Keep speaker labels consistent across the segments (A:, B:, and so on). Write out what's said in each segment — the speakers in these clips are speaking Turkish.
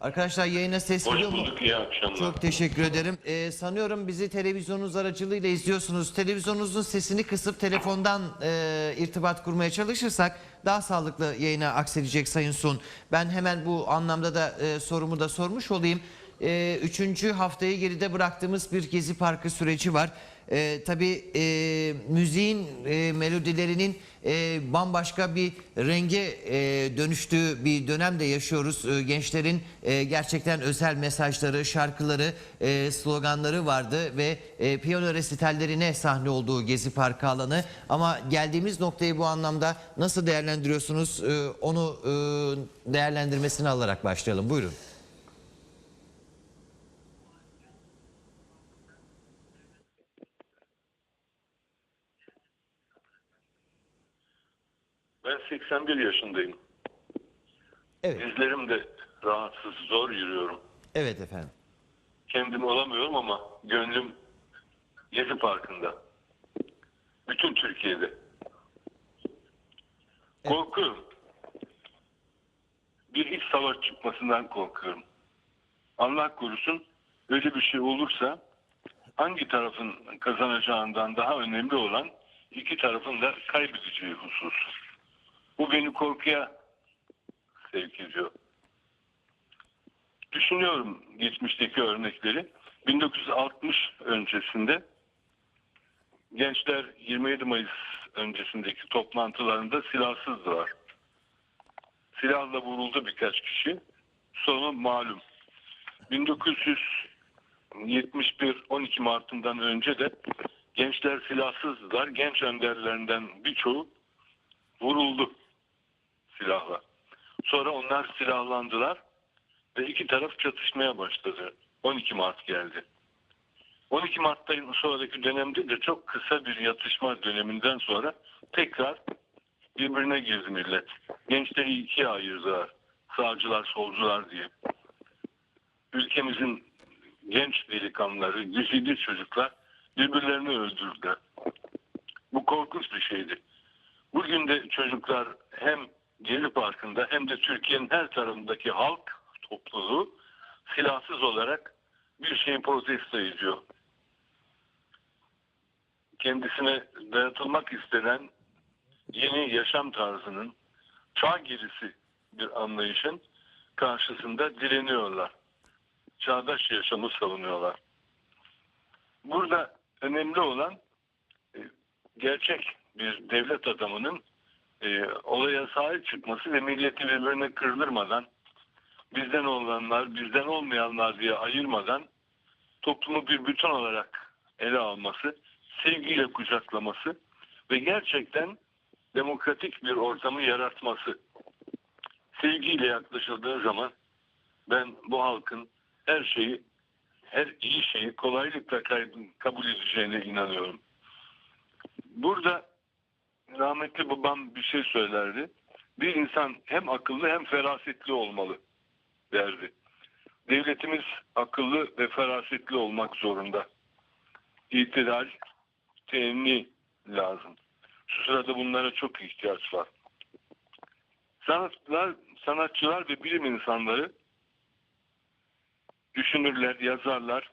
A: Arkadaşlar yayına ses
B: Hoş
A: geliyor mu?
B: bulduk, iyi akşamlar.
A: Çok teşekkür ederim. Ee, sanıyorum bizi televizyonunuz aracılığıyla izliyorsunuz. Televizyonunuzun sesini kısıp telefondan e, irtibat kurmaya çalışırsak daha sağlıklı yayına aksedecek Sayın Sun. Ben hemen bu anlamda da e, sorumu da sormuş olayım. E, üçüncü haftayı geride bıraktığımız bir Gezi Parkı süreci var. E, tabii e, müziğin e, melodilerinin e, bambaşka bir renge e, dönüştüğü bir dönemde yaşıyoruz. E, gençlerin e, gerçekten özel mesajları, şarkıları, e, sloganları vardı ve e, piyano resitallerine sahne olduğu Gezi Parkı alanı. Ama geldiğimiz noktayı bu anlamda nasıl değerlendiriyorsunuz? E, onu e, değerlendirmesini alarak başlayalım. Buyurun.
B: Ben 81 yaşındayım.
A: Evet,
B: Dizlerim de rahatsız, zor yürüyorum.
A: evet efendim.
B: Kendim olamıyorum ama gönlüm Gezi Parkı'nda. Bütün Türkiye'de. Korkuyorum. Bir iç savaş çıkmasından korkuyorum. Allah korusun öyle bir şey olursa hangi tarafın kazanacağından daha önemli olan iki tarafın da kaybedeceği husus. Bu beni korkuya sevk ediyor. Düşünüyorum geçmişteki örnekleri. 1960 öncesinde gençler 27 Mayıs öncesindeki toplantılarında silahsızdılar. Silahla vuruldu birkaç kişi. Sonu malum. 1971 12 Mart'ından önce de gençler silahsızdılar. Genç önderlerinden birçoğu vuruldu silahla. Sonra onlar silahlandılar ve iki taraf çatışmaya başladı. 12 Mart geldi. 12 Mart'tan sonraki dönemde de çok kısa bir yatışma döneminden sonra tekrar birbirine girdi millet. Gençleri ikiye ayırdılar. Sağcılar, solcular diye. Ülkemizin genç delikanlıları, güzide çocuklar birbirlerini öldürdüler. Bu korkunç bir şeydi. Bugün de çocuklar hem Gezi Parkı'nda hem de Türkiye'nin her tarafındaki halk topluluğu silahsız olarak bir şeyi protesto ediyor. Kendisine dayatılmak istenen yeni yaşam tarzının çağ gerisi bir anlayışın karşısında direniyorlar. Çağdaş yaşamı savunuyorlar. Burada önemli olan e, gerçek bir devlet adamının e, olaya sahip çıkması ve milleti birbirine kırdırmadan bizden olanlar, bizden olmayanlar diye ayırmadan toplumu bir bütün olarak ele alması, sevgiyle kucaklaması ve gerçekten demokratik bir ortamı yaratması. Sevgiyle yaklaşıldığı zaman ben bu halkın her şeyi, her iyi şeyi kolaylıkla kabul edeceğine inanıyorum. Burada rahmetli babam bir şey söylerdi. Bir insan hem akıllı hem ferasetli olmalı derdi. Devletimiz akıllı ve ferasetli olmak zorunda. İtidal, temenni lazım. Şu sırada bunlara çok ihtiyaç var. Sanatçılar, sanatçılar ve bilim insanları düşünürler, yazarlar.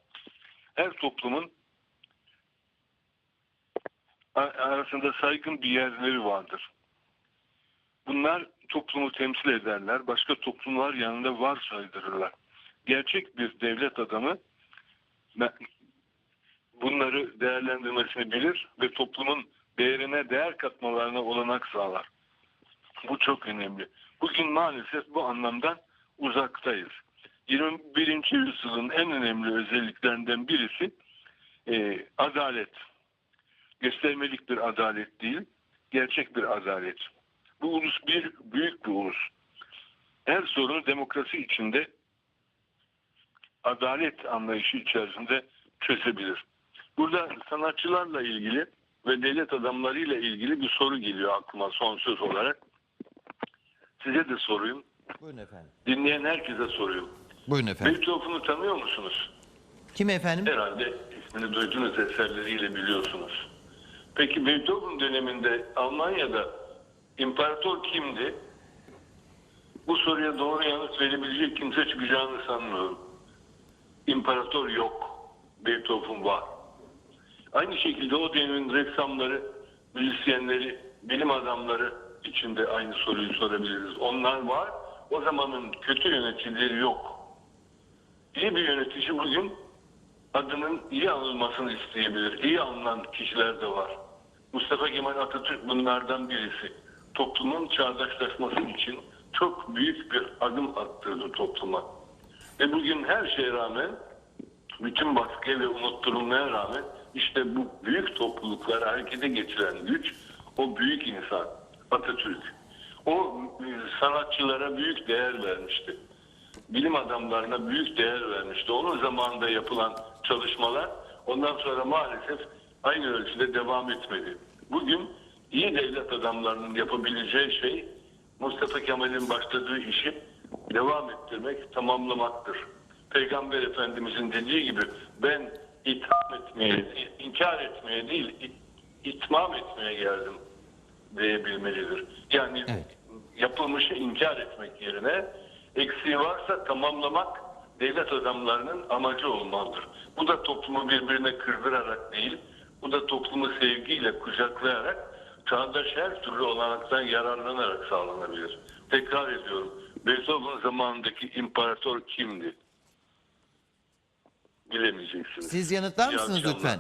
B: Her toplumun arasında saygın bir yerleri vardır. Bunlar toplumu temsil ederler. Başka toplumlar yanında var saydırırlar. Gerçek bir devlet adamı bunları değerlendirmesini bilir ve toplumun değerine değer katmalarına olanak sağlar. Bu çok önemli. Bugün maalesef bu anlamdan uzaktayız. 21. yüzyılın en önemli özelliklerinden birisi e, adalet. Göstermelik bir adalet değil, gerçek bir adalet. Bu ulus bir büyük bir ulus. Her sorunu demokrasi içinde adalet anlayışı içerisinde çözebilir. Burada sanatçılarla ilgili ve devlet adamlarıyla ilgili bir soru geliyor aklıma son söz olarak. Size de sorayım.
A: Buyurun efendim.
B: Dinleyen herkese soruyorum.
A: Buyurun efendim.
B: Beethoven'u tanıyor musunuz?
A: Kim efendim?
B: Herhalde ismini duyduğunuz eserleriyle biliyorsunuz. Peki Beethoven döneminde Almanya'da imparator kimdi? Bu soruya doğru yanıt verebilecek kimse çıkacağını sanmıyorum. İmparator yok. Beethoven var. Aynı şekilde o dönemin ressamları, müzisyenleri, bilim adamları için de aynı soruyu sorabiliriz. Onlar var. O zamanın kötü yöneticileri yok. İyi bir yönetici bugün adının iyi anılmasını isteyebilir. İyi anılan kişiler de var. Mustafa Kemal Atatürk bunlardan birisi. Toplumun çağdaşlaşması için çok büyük bir adım attırdı topluma. Ve bugün her şeye rağmen bütün baskıya ve unutturulmaya rağmen işte bu büyük toplulukları harekete geçiren güç o büyük insan Atatürk. O e, sanatçılara büyük değer vermişti. Bilim adamlarına büyük değer vermişti. Onun zamanında yapılan çalışmalar ondan sonra maalesef aynı ölçüde devam etmedi. Bugün iyi devlet adamlarının yapabileceği şey Mustafa Kemal'in başladığı işi devam ettirmek, tamamlamaktır. Peygamber Efendimizin dediği gibi ben itham etmeye, inkar etmeye değil, it- itmam etmeye geldim diyebilmelidir. Yani
A: Evet.
B: yapılmışı inkar etmek yerine eksiği varsa tamamlamak devlet adamlarının amacı olmalıdır. Bu da toplumu birbirine kırdırarak değil, bu da toplumu sevgiyle kucaklayarak çağdaş her türlü olanaktan yararlanarak sağlanabilir. Tekrar ediyorum. Beethoven zamanındaki imparator kimdi? Bilemeyeceksiniz.
A: Siz yanıtlar
B: İyi
A: mısınız
B: akşamlar.
A: lütfen?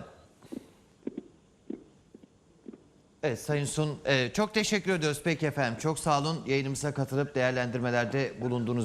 A: Evet Sayın Sun e, çok teşekkür ediyoruz peki efendim. Çok sağ olun yayınımıza katılıp değerlendirmelerde bulunduğunuz